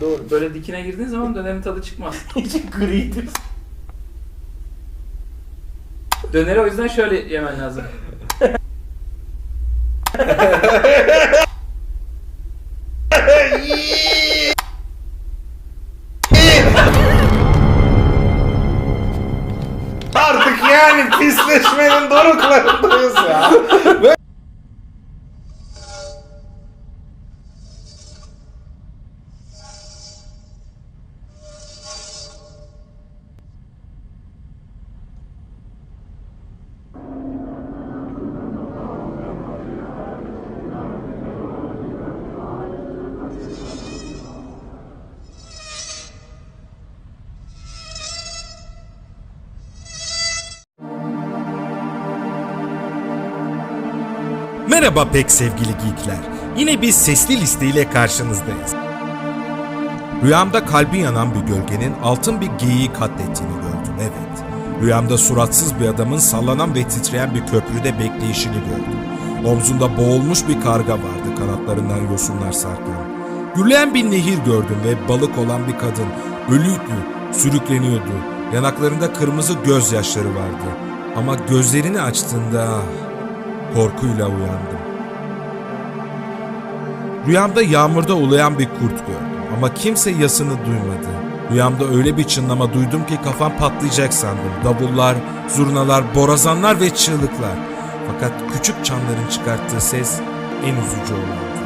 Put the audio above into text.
Doğru. Böyle dikine girdiğin zaman dönerin tadı çıkmaz. İçi griydi. Döneri o yüzden şöyle yemen lazım. Artık yani pisleşmenin doruklarındayız ya. Merhaba pek sevgili geekler. Yine bir sesli listeyle karşınızdayız. Rüyamda kalbi yanan bir gölgenin altın bir geyiği katlettiğini gördüm, evet. Rüyamda suratsız bir adamın sallanan ve titreyen bir köprüde bekleyişini gördüm. Omzunda boğulmuş bir karga vardı, kanatlarından yosunlar sarkan. Gürleyen bir nehir gördüm ve balık olan bir kadın. Ölüydü, sürükleniyordu. Yanaklarında kırmızı gözyaşları vardı. Ama gözlerini açtığında korkuyla uyandım. Rüyamda yağmurda uluyan bir kurt gördüm ama kimse yasını duymadı. Rüyamda öyle bir çınlama duydum ki kafam patlayacak sandım. Davullar, zurnalar, borazanlar ve çığlıklar. Fakat küçük çanların çıkarttığı ses en üzücü olandı.